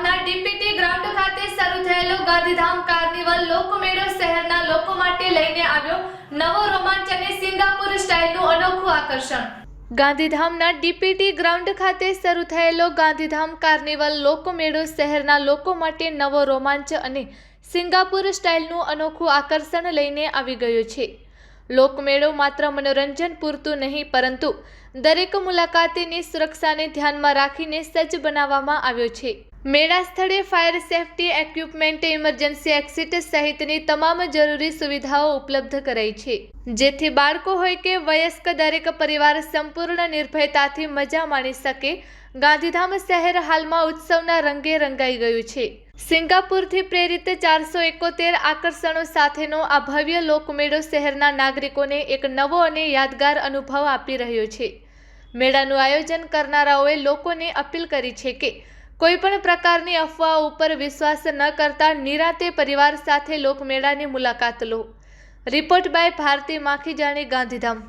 ગામના DPT ground ખાતે શરૂ થયેલો ગાંધીધામ કાર્નિવલ લોકમેળો શહેરના લોકો માટે લઈને આવ્યો નવો રોમાંચ અને સિંગાપુર સ્ટાઇલનું અનોખું આકર્ષણ. ગાંધીધામના ડીપીટી ગ્રાઉન્ડ ખાતે શરૂ થયેલો ગાંધીધામ કાર્નિવલ લોકમેળો શહેરના લોકો માટે નવો રોમાંચ અને સિંગાપુર સ્ટાઇલનું અનોખું આકર્ષણ લઈને આવી ગયો છે. લોકમેળો માત્ર મનોરંજન પૂરતું નહીં, પરંતુ દરેક મુલાકાતીની સુરક્ષાને ધ્યાનમાં રાખીને સજ્જ બનાવવામાં આવ્યો છે. મેળા સ્થળે fire safety equipment emergency exit સહિતની તમામ જરૂરી સુવિધાઓ ઉપલબ્ધ કરાઈ છે. જેથી બાળકો હોય કે વયસ્ક દરેક પરિવાર સંપૂર્ણ નિર્ભયતાથી મજા માણી શકે, ગાંધીધામ શહેર હાલમાં ઉત્સવના રંગે રંગાઈ ગયું છે. સિંગાપુરથી પ્રેરિત ચારસો એકોતેર આકર્ષણો સાથેનો આ ભવ્ય લોકમેળો શહેરના નાગરિકોને એક નવો અને યાદગાર અનુભવ આપી રહ્યો છે. મેળાનું આયોજન કરનારાઓએ લોકોને અપીલ કરી છે કે કોઈપણ પ્રકારની અફવાઓ ઉપર વિશ્વાસ ન કરતા નિરાતે પરિવાર સાથે લોકમેળાની મુલાકાત લો. Report by Bharti Makhijani Gandhidham.